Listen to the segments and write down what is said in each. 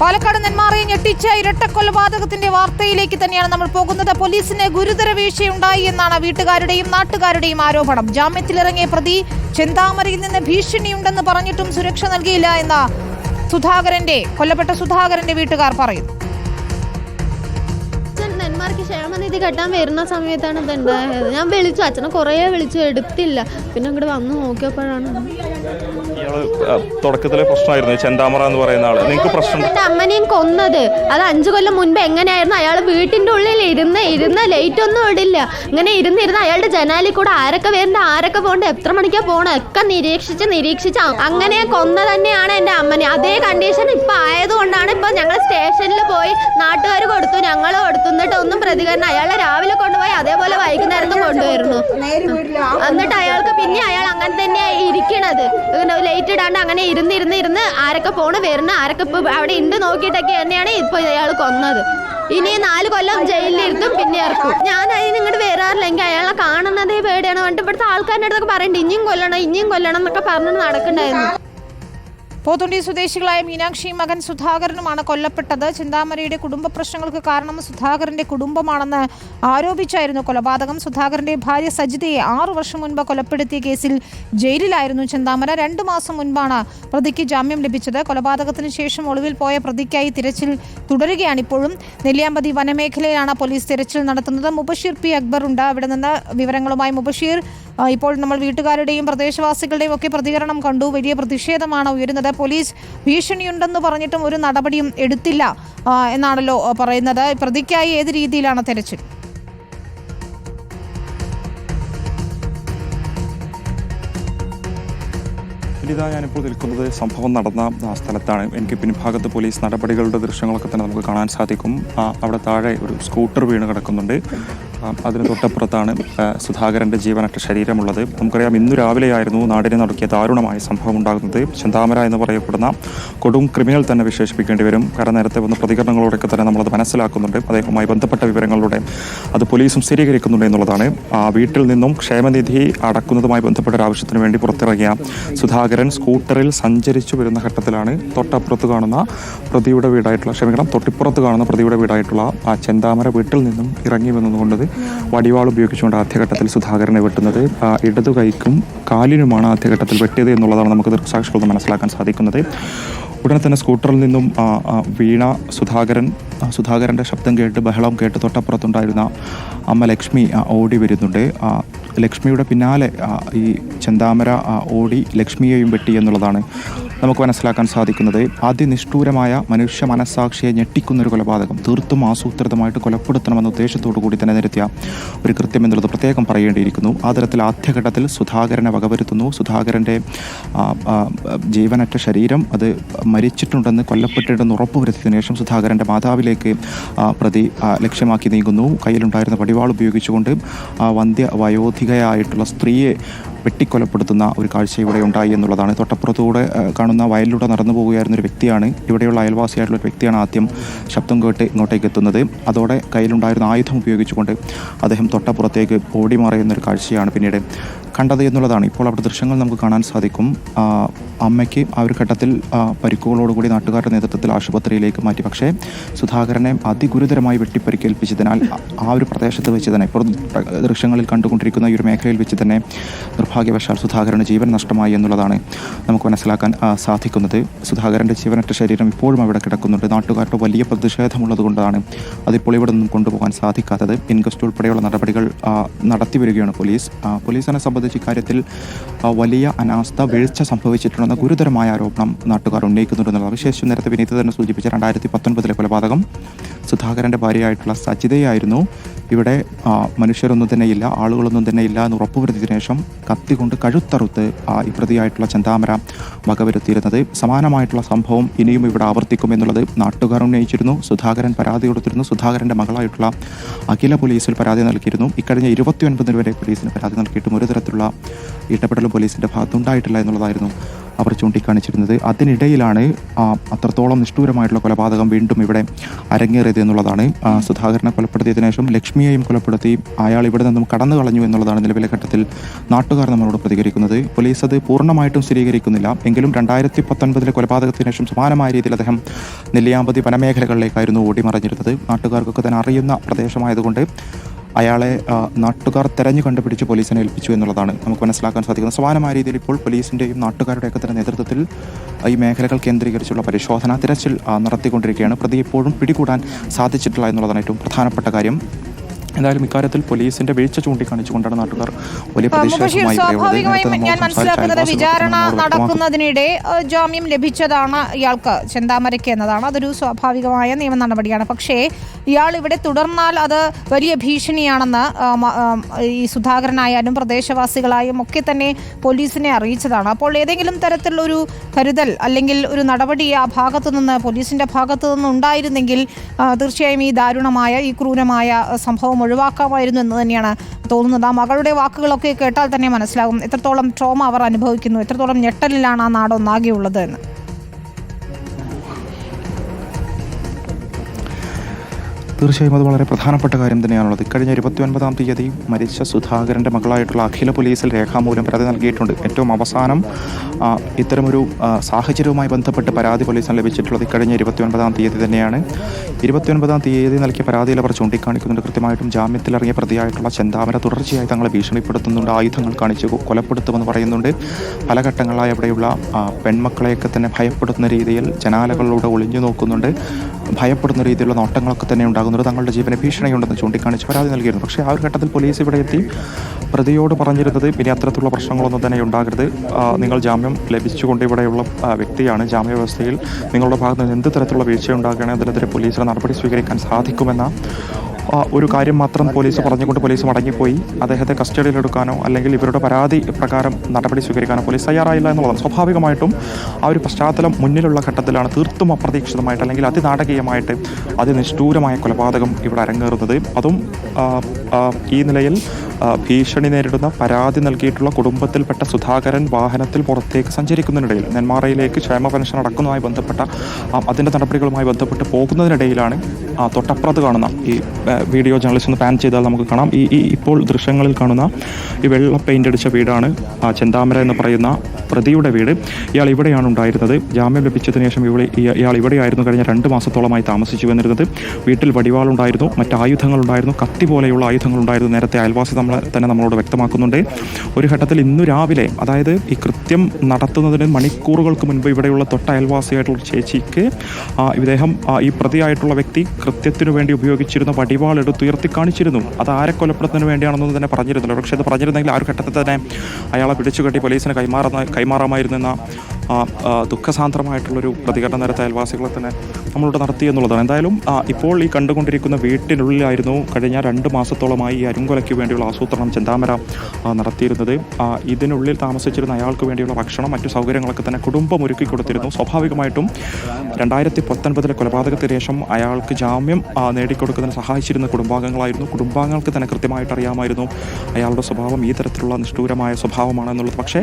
പാലക്കാട് നെന്മാറയെ ഞെട്ടിച്ച ഇരട്ടക്കൊലപാതകത്തിന്റെ വാർത്തയിലേക്ക് തന്നെയാണ് നമ്മൾ പോകുന്നത്. പോലീസിന് ഗുരുതര വീഴ്ചയുണ്ടായി എന്നാണ് വീട്ടുകാരുടെയും നാട്ടുകാരുടെയും ആരോപണം. ജാമ്യത്തിലിറങ്ങിയ പ്രതി ചെന്താമരയിൽ നിന്ന് ഭീഷണിയുണ്ടെന്ന് പറഞ്ഞിട്ടും സുരക്ഷ നൽകിയില്ല എന്ന സുധാകരന്റെ കൊല്ലപ്പെട്ട സുധാകരന്റെ വീട്ടുകാർ പറയുന്നു. നെന്മാർക്ക് ക്ഷേമനിധി കെട്ടാൻ വരുന്ന സമയത്താണ് ഇത് ഉണ്ടായത് ഞാൻ വിളിച്ചു അച്ഛനെ കുറേ വിളിച്ചു എടുത്തില്ല. പിന്നെ ഇങ്ങോട്ട് വന്ന് നോക്കിയപ്പോഴാണ്. ഇയാൾ തുടക്കത്തിലെ പ്രശ്നമായിരുന്നു ഈ ചെന്താമറ എന്ന് പറയുന്ന ആൾ. നിങ്ങൾക്ക് പ്രശ്നം എന്റെ അമ്മനെയും കൊന്നത്. അത് അഞ്ചു കൊല്ലം മുൻപ് എങ്ങനെയായിരുന്നു അയാൾ വീട്ടിന്റെ ഉള്ളിൽ ഇരുന്ന് ഇരുന്ന് ലൈറ്റ് ഒന്നും ഇടില്ല. ഇങ്ങനെ ഇരുന്നിരുന്ന് അയാളുടെ ജനാലിൽ കൂടെ ആരൊക്കെ വരുന്നുണ്ട് ആരൊക്കെ പോകണ്ട എത്ര മണിക്കാ പോണ ഒക്കെ നിരീക്ഷിച്ച് നിരീക്ഷിച്ച് അങ്ങനെ കൊന്ന തന്നെയാണ് എന്റെ അമ്മനെ. അതേ കണ്ടീഷൻ ഇപ്പം ആയതുകൊണ്ടാണ് ഇപ്പം ഞങ്ങൾ പോയി. നാട്ടുകാർ കൊടുത്തു. ഞങ്ങൾ കൊടുത്തു. എന്നിട്ട് ഒന്നും പ്രതികരണം. അയാളെ രാവിലെ കൊണ്ടുപോയി അതേപോലെ വൈകുന്നേരത്തും കൊണ്ടുവരുന്നു. എന്നിട്ട് അയാൾക്ക് പിന്നെ അയാൾ അങ്ങനെ തന്നെയാണ് ഇരിക്കണത്. ലൈറ്റ് ഇടാണ്ട് അങ്ങനെ ഇരുന്ന് ഇരുന്ന് ഇരുന്ന് ആരൊക്കെ പോണ് വരുന്ന ആരൊക്കെ ഇപ്പൊ അവിടെ ഉണ്ട് നോക്കിയിട്ടൊക്കെ തന്നെയാണ് ഇപ്പൊ അയാൾ കൊന്നത്. ഇനി നാല് കൊല്ലം ജയിലിലിരുത്തും പിന്നെ ഇറക്കും. ഞാൻ അതിന് ഇങ്ങോട്ട് വരാറില്ല. എനിക്ക് അയാളെ കാണുന്നതേ പേടിയാണ്. പറഞ്ഞിട്ട് ഇവിടുത്തെ ആൾക്കാരുടെ അടുത്തൊക്കെ പറയണ്ട ഇനിയും കൊല്ലണം ഇനിയും കൊല്ലണം എന്നൊക്കെ പറഞ്ഞു നടക്കണ്ടായിരുന്നു. പോത്തുണ്ടി സ്വദേശികളായ മീനാക്ഷിയും മകൻ സുധാകരനുമാണ് കൊല്ലപ്പെട്ടത്. ചിന്താമരയുടെ കുടുംബ പ്രശ്നങ്ങൾക്ക് കാരണം സുധാകരന്റെ കുടുംബമാണെന്ന് ആരോപിച്ചായിരുന്നു കൊലപാതകം. സുധാകരന്റെ ഭാര്യ സജിതയെ ആറു വർഷം മുൻപ് കൊലപ്പെടുത്തിയ കേസിൽ ജയിലിലായിരുന്നു ചിന്താമര. രണ്ടു മാസം മുൻപാണ് പ്രതിക്ക് ജാമ്യം ലഭിച്ചത്. കൊലപാതകത്തിന് ശേഷം ഒളിവിൽ പോയ പ്രതിക്കായി തിരച്ചിൽ തുടരുകയാണ് ഇപ്പോഴും. നെല്ലിയാമ്പതി വനമേഖലയിലാണ് പോലീസ് തിരച്ചിൽ നടത്തുന്നത്. മുബഷീർ പി അക്ബർ ഉണ്ട്. അവിടെ നിന്ന് വിവരങ്ങളുമായി മുബഷീർ ഇപ്പോൾ നമ്മൾ വീട്ടുകാരുടെയും പ്രദേശവാസികളുടെയും ഒക്കെ പ്രതികരണം കണ്ടു. വലിയ പ്രതിഷേധമാണ് ഉയരുന്നത്. പോലീസ് ഭീഷണിയുണ്ടെന്ന് പറഞ്ഞിട്ടും ഒരു നടപടിയും എടുത്തില്ല എന്നാണല്ലോ പറയുന്നത്. പ്രതിക്കായി ഏത് രീതിയിലാണ് തെരച്ചിൽ? ഇതാ ഞാനിപ്പോൾ നിൽക്കുന്നത് സംഭവം നടന്ന സ്ഥലത്താണ്. എനിക്ക് പിൻഭാഗത്ത് പോലീസ് നടപടികളുടെ ദൃശ്യങ്ങളൊക്കെ തന്നെ നമുക്ക് കാണാൻ സാധിക്കും. അവിടെ താഴെ ഒരു സ്കൂട്ടർ വീണ് കിടക്കുന്നുണ്ട്. അതിന് തൊട്ടപ്പുറത്താണ് സുധാകരന്റെ ജീവനറ്റ ശരീരമുള്ളത്. നമുക്കറിയാം ഇന്നു രാവിലെയായിരുന്നു നാടിനെ നടക്കിയ ദാരുണമായ സംഭവം ഉണ്ടാകുന്നത്. ചിന്താമര എന്ന് പറയപ്പെടുന്ന കൊടും ക്രിമിനൽ തന്നെ വിശേഷിപ്പിക്കേണ്ടി വരും. കാരണം നേരത്തെ വന്ന പ്രതികരണങ്ങളോടൊക്കെ തന്നെ നമ്മളത് മനസ്സിലാക്കുന്നുണ്ട്. അദ്ദേഹവുമായി ബന്ധപ്പെട്ട വിവരങ്ങളിലൂടെ അത് പോലീസും സ്ഥിരീകരിക്കുന്നുണ്ട് എന്നുള്ളതാണ്. വീട്ടിൽ നിന്നും ക്ഷേമനിധി അടക്കുന്നതുമായി ബന്ധപ്പെട്ട ഒരു ആവശ്യത്തിന് വേണ്ടി പുറത്തിറങ്ങിയ സുധാകരൻ സ്കൂട്ടറിൽ സഞ്ചരിച്ചു വരുന്ന ഘട്ടത്തിലാണ് തൊട്ടപ്പുറത്ത് കാണുന്ന പ്രതിയുടെ വീടായിട്ടുള്ള ക്ഷമിക്കണം തൊട്ടിപ്പുറത്ത് കാണുന്ന പ്രതിയുടെ വീടായിട്ടുള്ള ആ ചെന്താമര വീട്ടിൽ നിന്നും ഇറങ്ങി വന്നതുകൊണ്ട് വടിവാൾ ഉപയോഗിച്ചുകൊണ്ട് ആദ്യഘട്ടത്തിൽ സുധാകരനെ വെട്ടുന്നത്. ഇടതു കൈക്കും കാലിനുമാണ് ആദ്യഘട്ടത്തിൽ വെട്ടിയത് എന്നുള്ളതാണ് നമുക്ക് ദൃക്സാക്ഷികളെന്ന് മനസ്സിലാക്കാൻ സാധിക്കുന്നത്. ഉടനെ തന്നെ സ്കൂട്ടറിൽ നിന്നും വീണ സുധാകരൻ സുധാകരന്റെ ശബ്ദം കേട്ട് ബഹളം കേട്ട് തൊട്ടപ്പുറത്തുണ്ടായിരുന്ന അമ്മ ലക്ഷ്മി ഓടി വരുന്നുണ്ട്. ലക്ഷ്മിയുടെ പിന്നാലെ ഈ ചെന്താമര ഓടി ലക്ഷ്മിയെയും വെട്ടി എന്നുള്ളതാണ്. നമുക്ക് മനസ്സിലാക്കാൻ സാധിക്കുന്നത് അതിനിഷ്ഠൂരമായ മനുഷ്യ മനസ്സാക്ഷിയെ ഞെട്ടിക്കുന്ന ഒരു കൊലപാതകം. തീർത്തും ആസൂത്രിതമായിട്ട് കൊലപ്പെടുത്തണമെന്ന ഉദ്ദേശത്തോടു കൂടി തന്നെ നിരത്തിയ ഒരു കൃത്യം എന്നുള്ളത് പ്രത്യേകം പറയേണ്ടിയിരിക്കുന്നു. ആ തരത്തിൽ ആദ്യഘട്ടത്തിൽ സുധാകരനെ വകവരുത്തുന്നു. സുധാകരന്റെ ജീവനറ്റ ശരീരം അത് മരിച്ചിട്ടുണ്ടെന്ന് കൊല്ലപ്പെട്ടിട്ടുണ്ടെന്ന് ഉറപ്പുവരുത്തിയതിനു ശേഷം സുധാകരന്റെ മാതാവിലേക്ക് പ്രതി ലക്ഷ്യമാക്കി നീങ്ങുന്നു. കയ്യിലുണ്ടായിരുന്ന പടിവാൾ ഉപയോഗിച്ചുകൊണ്ട് വന്ധ്യ വയോധികയായിട്ടുള്ള സ്ത്രീയെ വെട്ടിക്കൊലപ്പെടുത്തുന്ന ഒരു കാഴ്ച ഇവിടെ ഉണ്ടായി എന്നുള്ളതാണ്. തൊട്ടപ്പുറത്തൂടെ കാണുന്ന വയലിലൂടെ നടന്നു പോവുകയായിരുന്ന ഒരു വ്യക്തിയാണ്. ഇവിടെയുള്ള അയൽവാസിയായിട്ടുള്ള ഒരു വ്യക്തിയാണ് ആദ്യം ശബ്ദം കേട്ട് ഇങ്ങോട്ടേക്ക് എത്തുന്നത്. അതോടെ കയ്യിലുണ്ടായിരുന്ന ആയുധം ഉപയോഗിച്ചുകൊണ്ട് അദ്ദേഹം തൊട്ടപ്പുറത്തേക്ക് ഓടി മറയുന്ന ഒരു കാഴ്ചയാണ് പിന്നീട് കണ്ടത് എന്നുള്ളതാണ്. ഇപ്പോൾ അവിടെ ദൃശ്യങ്ങൾ നമുക്ക് കാണാൻ സാധിക്കും. അമ്മയ്ക്ക് ആ ഒരു ഘട്ടത്തിൽ പരിക്കുകളോടുകൂടി നാട്ടുകാരുടെ നേതൃത്വത്തിൽ ആശുപത്രിയിലേക്ക് മാറ്റി. പക്ഷേ സുധാകരനെ അതിഗുരുതരമായി വെട്ടിപ്പരിക്കേൽപ്പിച്ചതിനാൽ ആ- ആ ഒരു പ്രദേശത്ത് വെച്ച് തന്നെ ഇപ്പോൾ ദൃശ്യങ്ങളിൽ കണ്ടുകൊണ്ടിരിക്കുന്ന ഈ ഒരു മേഖലയിൽ വെച്ച് തന്നെ നിർഭാഗ്യവശാൽ സുധാകരന് ജീവൻ നഷ്ടമായി എന്നുള്ളതാണ് നമുക്ക് മനസ്സിലാക്കാൻ സാധിക്കുന്നത്. സുധാകരന്റെ ജീവനറ്റ ശരീരം ഇപ്പോഴും അവിടെ കിടക്കുന്നുണ്ട്. നാട്ടുകാരുടെ വലിയ പ്രതിഷേധമുള്ളത് കൊണ്ടാണ് അതിപ്പോൾ ഇവിടെ നിന്നും കൊണ്ടുപോകാൻ സാധിക്കാത്തത്. ഇൻക്വസ്റ്റ് ഉൾപ്പെടെയുള്ള നടപടികൾ നടത്തി വരികയാണ് പോലീസ്. പോലീസിനെ സംബന്ധിച്ച് ഇക്കാര്യത്തിൽ വലിയ അനാസ്ഥ വീഴ്ച സംഭവിച്ചിട്ടുണ്ടെന്ന ഗുരുതരമായ ആരോപണം നാട്ടുകാർ ഉന്നയിക്കുന്നുണ്ടെന്നുള്ള വിശേഷം നേരത്തെ വിനീത തന്നെ സൂചിപ്പിച്ച രണ്ടായിരത്തി പത്തൊൻപതിലെ കൊലപാതകം. സുധാകരന്റെ ഭാര്യയായിട്ടുള്ള സജിതയായിരുന്നു. ഇവിടെ മനുഷ്യരൊന്നും തന്നെ ഇല്ല ആളുകളൊന്നും തന്നെ ഇല്ല എന്ന് ഉറപ്പുവരുത്തിയതിനു ശേഷം കത്തി കൊണ്ട് കഴുത്തറുത്ത് ഈ പ്രതിയായിട്ടുള്ള ചന്താമര വകവരുത്തിയിരുന്നത്. സമാനമായിട്ടുള്ള സംഭവം ഇനിയും ഇവിടെ ആവർത്തിക്കും എന്നുള്ളത് നാട്ടുകാർ ഉന്നയിച്ചിരുന്നു സുധാകരൻ പരാതി കൊടുത്തിരുന്നു സുധാകരന്റെ മകളായിട്ടുള്ള അഖില പോലീസിൽ പരാതി നൽകിയിരുന്നു. ഇക്കഴിഞ്ഞ ഇരുപത്തിയൊൻപതിന് വരെ പോലീസിന് പരാതി നൽകിയിട്ടും ഒരു തരത്തിലുള്ള ഇടപെടലും പോലീസിന്റെ ഭാഗത്തുണ്ടായിട്ടില്ല എന്നുള്ളതായിരുന്നു അവർ ചൂണ്ടിക്കാണിച്ചിരുന്നത്. അതിനിടയിലാണ് അത്രത്തോളം നിഷ്ഠൂരമായിട്ടുള്ള കൊലപാതകം വീണ്ടും ഇവിടെ അരങ്ങേറിയത് എന്നുള്ളതാണ്. സുധാകരനെ കൊലപ്പെടുത്തിയതിനു ശേഷം ലക്ഷ്മിയെയും കൊലപ്പെടുത്തി അയാൾ ഇവിടെ നിന്നും കടന്നു കളഞ്ഞു എന്നുള്ളതാണ് നിലവിലെ ഘട്ടത്തിൽ നാട്ടുകാർ നമ്മളോട് പ്രതികരിക്കുന്നത്. പോലീസ് അത് പൂർണമായിട്ടും സ്ഥിരീകരിക്കുന്നില്ല. എങ്കിലും രണ്ടായിരത്തി പത്തൊൻപതിലെ കൊലപാതകത്തിന് ശേഷം സമാനമായ രീതിയിൽ അദ്ദേഹം നെല്ലിയാമ്പതി വനമേഖലകളിലേക്കായിരുന്നു ഓടിമറഞ്ഞിരുന്നത്. നാട്ടുകാർക്കൊക്കെ തന്നെ അറിയുന്ന പ്രദേശമായതുകൊണ്ട് അയാളെ നാട്ടുകാർ തെരഞ്ഞു കണ്ടുപിടിച്ച് പോലീസിനെ ഏൽപ്പിച്ചു എന്നുള്ളതാണ് നമുക്ക് മനസ്സിലാക്കാൻ സാധിക്കുന്നത്. സമാനമായ രീതിയിൽ ഇപ്പോൾ പോലീസിന്റെയും നാട്ടുകാരുടെയൊക്കെ തന്നെ നേതൃത്വത്തിൽ ഈ മേഖലകൾ കേന്ദ്രീകരിച്ചുള്ള പരിശോധന തിരച്ചിൽ നടത്തിക്കൊണ്ടിരിക്കുകയാണ്. പ്രതി ഇപ്പോഴും പിടികൂടാൻ സാധിച്ചിട്ടില്ല എന്നുള്ളതാണ് ഏറ്റവും പ്രധാനപ്പെട്ട കാര്യം. എന്തായാലും ഇക്കാര്യത്തിൽ പോലീസിന്റെ വീഴ്ച ചൂണ്ടിക്കാണിച്ചുകൊണ്ടാണ് നാട്ടുകാർ വലിയ. സ്വാഭാവികമായും ഞാൻ മനസ്സിലാക്കുന്നത് വിചാരണ നടക്കുന്നതിനിടെ ജാമ്യം ലഭിച്ചതാണ് ഇയാൾക്ക് ചെന്താമരയ്ക്ക് എന്നതാണ് അതൊരു സ്വാഭാവികമായ നിയമ നടപടിയാണ് പക്ഷേ ഇയാൾ ഇവിടെ തുടർന്നാൽ അത് വലിയ ഭീഷണിയാണെന്ന് ഈ സുധാകരനായാലും പ്രദേശവാസികളായും ഒക്കെ തന്നെ പോലീസിനെ അറിയിച്ചതാണ് അപ്പോൾ ഏതെങ്കിലും തരത്തിലുള്ളൊരു കരുതൽ അല്ലെങ്കിൽ ഒരു നടപടി ആ ഭാഗത്തു നിന്ന് പോലീസിന്റെ ഭാഗത്തു നിന്ന് ഉണ്ടായിരുന്നെങ്കിൽ തീർച്ചയായും ഈ ദാരുണമായ ഈ ക്രൂരമായ സംഭവം ഒഴിവാക്കാമായിരുന്നു എന്ന് തന്നെയാണ് തോന്നുന്നത്. ആ മകളുടെ വാക്കുകളൊക്കെ കേട്ടാൽ തന്നെ മനസ്സിലാകും എത്രത്തോളം ട്രോമ അവർ അനുഭവിക്കുന്നു എത്രത്തോളം ഞെട്ടലിലാണ് ആ നാടൊന്നാകെയുള്ളത് എന്ന്. തീർച്ചയായും അത് വളരെ പ്രധാനപ്പെട്ട കാര്യം തന്നെയാണുള്ളത്. കഴിഞ്ഞ ഇരുപത്തി ഒൻപതാം തീയതി മരിച്ച സുധാകരന്റെ മകളായിട്ടുള്ള അഖില പോലീസിൽ രേഖാമൂലം പരാതി നൽകിയിട്ടുണ്ട്. ഏറ്റവും അവസാനം ഇത്തരമൊരു സാഹചര്യവുമായി ബന്ധപ്പെട്ട് പരാതി പോലീസിന് ലഭിച്ചിട്ടുള്ളത് ഇക്കഴിഞ്ഞ ഇരുപത്തി ഒൻപതാം തീയതി തന്നെയാണ്. ഇരുപത്തി ഒൻപതാം തീയതി നൽകിയ പരാതിയിൽ അവർ ചൂണ്ടിക്കാണിക്കുന്നുണ്ട്. കൃത്യമായിട്ടും ജാമ്യത്തിലിറങ്ങിയ പ്രതിയായിട്ടുള്ള ചെന്താമര തുടർച്ചയായി തങ്ങളെ ഭീഷണിപ്പെടുത്തുന്നുണ്ട്. ആയുധങ്ങൾ കാണിച്ച് കൊലപ്പെടുത്തുമെന്ന് പറയുന്നുണ്ട്. പല ഘട്ടങ്ങളായി അവിടെയുള്ള പെൺമക്കളെയൊക്കെ തന്നെ ഭയപ്പെടുത്തുന്ന രീതിയിൽ ജനാലകളിലൂടെ ഒളിഞ്ഞു നോക്കുന്നുണ്ട്. ഭയപ്പെടുന്ന രീതിയിലുള്ള നോട്ടങ്ങളൊക്കെ തന്നെ ഉണ്ടാകുന്നത് തങ്ങളുടെ ജീവന ഭീഷണിയുണ്ടെന്ന് ചൂണ്ടിക്കാണിച്ച് പരാതി നൽകിയിരുന്നു. പക്ഷേ ആ ഒരു ഘട്ടത്തിൽ പോലീസ് ഇവിടെ എത്തി. പ്രതിയോട് പറഞ്ഞിരുന്നത് ഇനി അത്തരത്തിലുള്ള പ്രശ്നങ്ങളൊന്നും തന്നെ ഉണ്ടാകരുത്. നിങ്ങൾ ജാമ്യം ലഭിച്ചുകൊണ്ട് ഇവിടെയുള്ള വ്യക്തിയാണ് ജാമ്യ വ്യവസ്ഥയിൽ നിങ്ങളുടെ ഭാഗത്ത് നിന്ന് എന്ത് തരത്തിലുള്ള വീഴ്ച ഉണ്ടാകുകയാണെങ്കിൽ അതിനെതിരെ പോലീസിന് നടപടി സ്വീകരിക്കാൻ സാധിക്കുമെന്ന ഒരു കാര്യം മാത്രം പോലീസ് പറഞ്ഞുകൊണ്ട് പോലീസ് മടങ്ങിപ്പോയി. അദ്ദേഹത്തെ കസ്റ്റഡിയിലെടുക്കാനോ അല്ലെങ്കിൽ ഇവരുടെ പരാതി പ്രകാരം നടപടി സ്വീകരിക്കാനോ പോലീസ് തയ്യാറായില്ല എന്നുള്ളതാണ് സ്വാഭാവികമായിട്ടും ആ ഒരു പശ്ചാത്തലം മുന്നിലുള്ള ഘട്ടത്തിലാണ് തീർത്തും അപ്രതീക്ഷിതമായിട്ട് അല്ലെങ്കിൽ അതിനാടകീയമായിട്ട് അതിനിഷ്ഠൂരമായ കൊലപാതകം ഇവിടെ അരങ്ങേറുന്നത്. അതും ഈ നിലയിൽ ഭീഷണി നേരിടുന്ന പരാതി നൽകിയിട്ടുള്ള കുടുംബത്തിൽപ്പെട്ട സുധാകരൻ വാഹനത്തിൽ പുറത്തേക്ക് സഞ്ചരിക്കുന്നതിനിടയിൽ നെന്മാറയിലേക്ക് ക്ഷേമ പെൻഷൻ അടക്കുന്നതുമായി ബന്ധപ്പെട്ട അതിന്റെ നടപടികളുമായി ബന്ധപ്പെട്ട് പോകുന്നതിനിടയിലാണ് തൊട്ടപ്പുറത്ത് കാണുന്ന ഈ വീഡിയോ ജേർണലിസ്റ്റ് ഒന്ന് പാൻ ചെയ്താൽ നമുക്ക് കാണാം. ഈ ഈ ഇപ്പോൾ ദൃശ്യങ്ങളിൽ കാണുന്ന ഈ വെള്ള പെയിന്റ് അടിച്ച വീടാണ് ആ, ചെന്താമര എന്ന് പറയുന്ന പ്രതിയുടെ വീട്. ഇയാൾ ഇവിടെയാണ് ഉണ്ടായിരുന്നത്. ജാമ്യം ലഭിച്ചതിന് ശേഷം ഇവിടെ ഇയ- ഇയാൾ ഇവിടെയായിരുന്നു കഴിഞ്ഞ രണ്ട് മാസത്തോളമായി താമസിച്ചു വന്നിരുന്നത് വീട്ടിൽ വടിവാളുണ്ടായിരുന്നു മറ്റ് ആയുധങ്ങളുണ്ടായിരുന്നു കത്തി പോലെയുള്ള ആയുധങ്ങളുണ്ടായിരുന്നു. നേരത്തെ അയൽവാസി നമ്മളെ തന്നെ നമ്മളോട് വ്യക്തമാക്കുന്നുണ്ട്. ഒരു ഘട്ടത്തിൽ ഇന്നു രാവിലെ അതായത് ഈ കൃത്യം നടത്തുന്നതിന് മണിക്കൂറുകൾക്ക് മുൻപ് ഇവിടെയുള്ള തൊട്ട അയൽവാസിയായിട്ടുള്ള ചേച്ചിക്ക് ഇദ്ദേഹം ഈ പ്രതിയായിട്ടുള്ള വ്യക്തി കൃത്യത്തിനു വേണ്ടി ഉപയോഗിച്ചിരുന്ന വടിവാൾ എടുത്തുയർത്തി കാണിച്ചിരുന്നു. അത് ആരെ കൊലപ്പെടുത്തുന്നതിന് വേണ്ടിയാണെന്ന് തന്നെ പറഞ്ഞിരുന്നില്ല. പക്ഷേ അത് പറഞ്ഞിരുന്നെങ്കിൽ ആ ഒരു ഘട്ടത്തിൽ തന്നെ അയാളെ പിടിച്ചുകെട്ടി പോലീസിന് കൈമാറുന്ന കൈമാറാമായിരുന്നു എന്ന ആ, ആ, ദുഃഖസാന്ദ്രമായിട്ടുള്ളൊരു പ്രതികരണം നേരത്തെ അയൽവാസികളെ തന്നെ നമ്മളോട് നടത്തി എന്നുള്ളതാണ്. എന്തായാലും ഇപ്പോൾ ഈ കണ്ടുകൊണ്ടിരിക്കുന്ന വീട്ടിനുള്ളിലായിരുന്നു കഴിഞ്ഞ രണ്ട് മാസത്തോളമായി ഈ അരുങ്കൊലയ്ക്ക് വേണ്ടിയുള്ള ആസൂത്രണം ചെന്താമര നടത്തിയിരുന്നത്. ഇതിനുള്ളിൽ താമസിച്ചിരുന്ന അയാൾക്ക് വേണ്ടിയുള്ള ഭക്ഷണം മറ്റു സൗകര്യങ്ങളൊക്കെ തന്നെ കുടുംബം ഒരുക്കി കൊടുത്തിരുന്നു. സ്വാഭാവികമായിട്ടും രണ്ടായിരത്തി പത്തൊൻപതിലെ കൊലപാതകത്തിന് ശേഷം അയാൾക്ക് ജാമ്യം നേടിക്കൊടുക്കുന്നതിന് സഹായിച്ചിരുന്ന കുടുംബാംഗങ്ങളായിരുന്നു. കുടുംബാംഗങ്ങൾക്ക് തന്നെ കൃത്യമായിട്ട് അറിയാമായിരുന്നു അയാളുടെ സ്വഭാവം ഈ തരത്തിലുള്ള നിഷ്ഠൂരമായ സ്വഭാവമാണ് എന്നുള്ളത് പക്ഷേ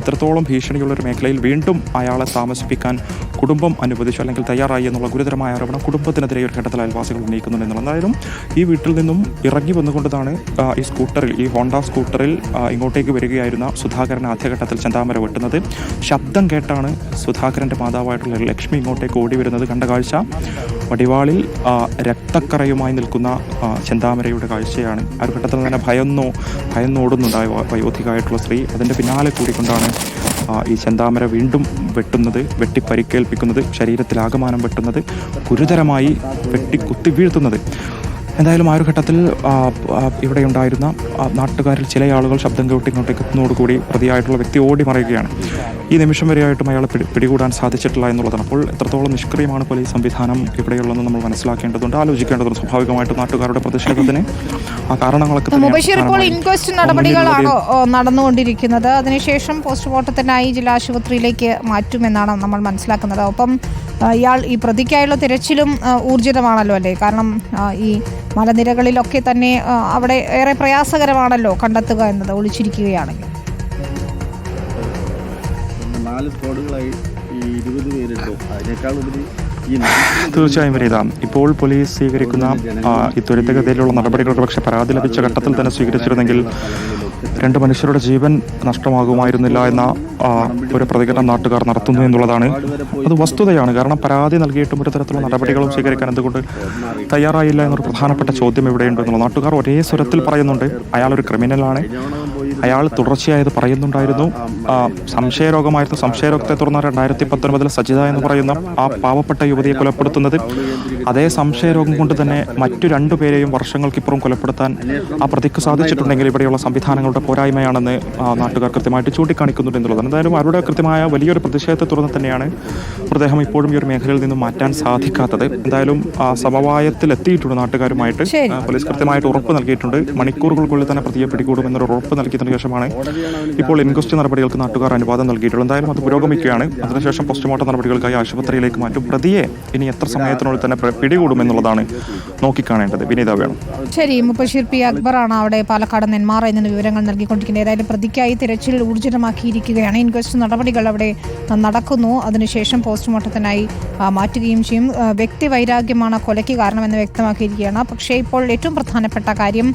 ഇത്രത്തോളം ഭീഷണിയുള്ള ഒരു മേഖലയിൽ വീണ്ടും അയാളെ താമസിപ്പിക്കാൻ കുടുംബം അനുവദിച്ചു അല്ലെങ്കിൽ തയ്യാറായി എന്നുള്ള ഗുരുതരമായ ആരോപണം കുടുംബത്തിനെതിരെ ഒരു ഘട്ടത്തിൽ അയൽവാസികൾ ഉന്നയിക്കുന്നുണ്ട് എന്നുള്ളത് എന്തായാലും ഈ വീട്ടിൽ നിന്നും ഇറങ്ങി വന്നുകൊണ്ടതാണ് ഈ സ്കൂട്ടറിൽ ഈ ഹോണ്ട സ്കൂട്ടറിൽ ഇങ്ങോട്ടേക്ക് വരികയായിരുന്ന സുധാകരൻ ആദ്യഘട്ടത്തിൽ ചെന്താമര വെട്ടുന്നത്. ശബ്ദം കേട്ടാണ് സുധാകരന്റെ മാതാവായിട്ടുള്ള ലക്ഷ്മി ഇങ്ങോട്ടേക്ക് ഓടി വരുന്നത്. കണ്ട കാഴ്ച വടിവാളിൽ രക്തക്കറയുമായി നിൽക്കുന്ന ചെന്താമരയുടെ കാഴ്ചയാണ്. ആ ഒരു ഘട്ടത്തിൽ തന്നെ ഭയന്നോ ഭയന്നോടുന്നുണ്ടായ വയോധികമായിട്ടുള്ള സ്ത്രീ അതിന്റെ പിന്നാലെ കൂടിക്കൊണ്ടാണ് ഈ ചെന്താമര വീണ്ടും വെട്ടുന്നത് വെട്ടി പരിക്കേൽപ്പിക്കുന്നത് ശരീരത്തിലാകമാനം വെട്ടുന്നത് ഗുരുതരമായി വെട്ടി കുത്തി വീഴ്ത്തുന്നത് എന്തായാലും ആ ഒരു ഘട്ടത്തിൽ ഇവിടെ ഉണ്ടായിരുന്ന നാട്ടുകാരിൽ ചില ആളുകൾ ശബ്ദം കേട്ട് ഇങ്ങോട്ടേക്ക് എത്തുന്നതോടുകൂടി പ്രതിയായിട്ടുള്ള വ്യക്തി ഓടി മറയുകയാണ്. ഈ നിമിഷം വരെയായിട്ടും അയാളെ പിടി പിടികൂടാൻ സാധിച്ചിട്ടില്ല എന്നുള്ളതാണ്. അപ്പോൾ എത്രത്തോളം നിഷ്ക്രിയമാണ് പോലീസ് സംവിധാനം ഇവിടെയുള്ളതെന്ന് നമ്മൾ മനസ്സിലാക്കേണ്ടതുണ്ട് ആലോചിക്കേണ്ടതുണ്ട്. സ്വാഭാവികമായിട്ടും നാട്ടുകാരുടെ പ്രതിഷേധത്തിന് ആ കാരണങ്ങളൊക്കെ മുബഷീർ ഇപ്പോൾ ഇൻക്വസ്റ്റ്. നടപടികളാണോ നടന്നുകൊണ്ടിരിക്കുന്നത്? അതിനുശേഷം പോസ്റ്റ്മോർട്ടത്തിനായി ജില്ലാ ആശുപത്രിയിലേക്ക് മാറ്റുമെന്നാണ് നമ്മൾ മനസ്സിലാക്കുന്നത്. ഒപ്പം ഇയാൾ ഈ പ്രതിക്കായുള്ള തിരച്ചിലും ഊർജിതമാണല്ലോ അല്ലേ? കാരണം ഈ മലനിരകളിലൊക്കെ തന്നെ അവിടെ ഏറെ പ്രയാസകരമാണല്ലോ കണ്ടെത്തുക എന്നത് ഒളിച്ചിരിക്കുകയാണെങ്കിൽ. നാല് സ്കോഡുകളായി ഈ ഇരുപത് പേരുണ്ട്. നാട്ടിൽ തീർച്ചയായും ഇപ്പോൾ പോലീസ് സ്വീകരിക്കുന്ന ഈ ത്വരിതഗതിയിലുള്ള നടപടികൾ പക്ഷേ പരാതി ലഭിച്ച ഘട്ടത്തിൽ തന്നെ സ്വീകരിച്ചിരുന്നെങ്കിൽ രണ്ട് മനുഷ്യരുടെ ജീവൻ നഷ്ടമാകുമായിരുന്നില്ല എന്ന ഒരു പ്രതികരണം നാട്ടുകാർ നടത്തുന്നു എന്നുള്ളതാണ്. അത് വസ്തുതയാണ്. കാരണം പരാതി നൽകിയിട്ടും ഒരു തരത്തിലുള്ള നടപടികളും സ്വീകരിക്കാൻ എന്തുകൊണ്ട് തയ്യാറായില്ല എന്നൊരു പ്രധാനപ്പെട്ട ചോദ്യം ഇവിടെയുണ്ട് എന്നുള്ളത്. നാട്ടുകാർ ഒരേ സ്വരത്തിൽ പറയുന്നുണ്ട്. അയാൾ ഒരു ക്രിമിനലാണ്. അയാൾ തുടർച്ചയായത് പറയുന്നുണ്ടായിരുന്നു. സംശയരോഗമായിരുന്നു. സംശയരോഗത്തെ തുടർന്ന് രണ്ടായിരത്തി പത്തൊൻപതിൽ സജിത എന്ന് പറയുന്ന ആ പാവപ്പെട്ട യുവതിയെ കൊലപ്പെടുത്തുന്നത് അതേ സംശയരോഗം കൊണ്ട് തന്നെ മറ്റു രണ്ടു പേരെയും വർഷങ്ങൾക്കിപ്പുറം കൊലപ്പെടുത്താൻ ആ പ്രതിക്ക് സാധിച്ചിട്ടുണ്ടെങ്കിൽ ഇവിടെയുള്ള സംവിധാനങ്ങളുടെ പോരായ്മയാണെന്ന് നാട്ടുകാർ കൃത്യമായിട്ട് ചൂണ്ടിക്കാണിക്കുന്നുണ്ട് എന്നുള്ളതാണ് എന്തായാലും അവരുടെ കൃത്യമായ വലിയൊരു പ്രതിഷേധത്തെ തുടർന്ന് തന്നെയാണ് മൃതദേഹം ഇപ്പോഴും ഈ ഒരു മേഖലയിൽ നിന്നും മാറ്റാൻ സാധിക്കാത്തത്. എന്തായാലും ആ, സമവായത്തിൽ എത്തിയിട്ടുണ്ട് നാട്ടുകാരുമായിട്ട്. പോലീസ് കൃത്യമായിട്ട് ഉറപ്പ് നൽകിയിട്ടുണ്ട്. മണിക്കൂറുകൾക്കുള്ളിൽ തന്നെ പ്രതിയെ പിടികൂടുമെന്നൊരു ഉറപ്പ് നൽകിയതിനു ശേഷമാണ് ഇപ്പോൾ ഇൻക്വസ്റ്റ് നടപടികൾക്ക് നാട്ടുകാർ അനുവാദം നൽകിയിട്ടുള്ളൂ. എന്തായാലും അത് പുരോഗമിക്കുകയാണ്. അതിനുശേഷം പോസ്റ്റ്മോർട്ടം നടപടികൾക്കായി ആശുപത്രിയിലേക്ക് മാറ്റും. പ്രതിയെ ഇനി എത്ര സമയത്തിനുള്ളിൽ തന്നെ പിടികൂടുമെന്നുള്ളതാണ് നോക്കിക്കാണേണ്ടത്. വിനീത വേണം. ശരി മുപ്പഷീർ പി അക്ബറാണ് അവിടെ പാലക്കാട് നെന്മാറയിൽ നിന്ന് വിവരങ്ങൾ നൽകിക്കൊണ്ടിരിക്കുന്നത്. ഏതായാലും പ്രതിക്കായി തിരച്ചിൽ ഊർജിതമാക്കിയിരിക്കുകയാണ് ഇൻക്വസ്റ്റ് നടപടികൾ അവിടെ നടക്കുന്നു. അതിനുശേഷം പോസ്റ്റ്മോർട്ടത്തിനായി മാറ്റുകയും ചെയ്യും. വ്യക്തി വൈരാഗ്യമാണ് കൊലയ്ക്ക് കാരണമെന്ന് വ്യക്തമാക്കിയിരിക്കുകയാണ്. പക്ഷേ ഇപ്പോൾ ഏറ്റവും പ്രധാനപ്പെട്ട കാര്യം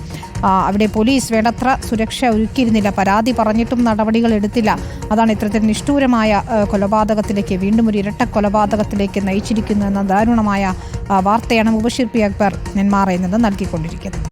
അവിടെ പോലീസ് വേണ്ടത്ര സുരക്ഷ ഒരുക്കിയിരുന്നില്ല. പരാതി പറഞ്ഞിട്ടും നടപടികൾ എടുത്തില്ല. അതാണ് ഇത്തരത്തിൽ നിഷ്ഠൂരമായ കൊലപാതകത്തിലേക്ക് വീണ്ടും ഒരു ഇരട്ട കൊലപാതകത്തിലേക്ക് നയിച്ചിരിക്കുന്നു എന്ന ദാരുണമായ വാർത്തയാണ് മുബഷിർ പി അക്ബർ നെന്മാറയിൽ നിന്ന് നൽകിക്കൊണ്ടിരിക്കുന്നത്.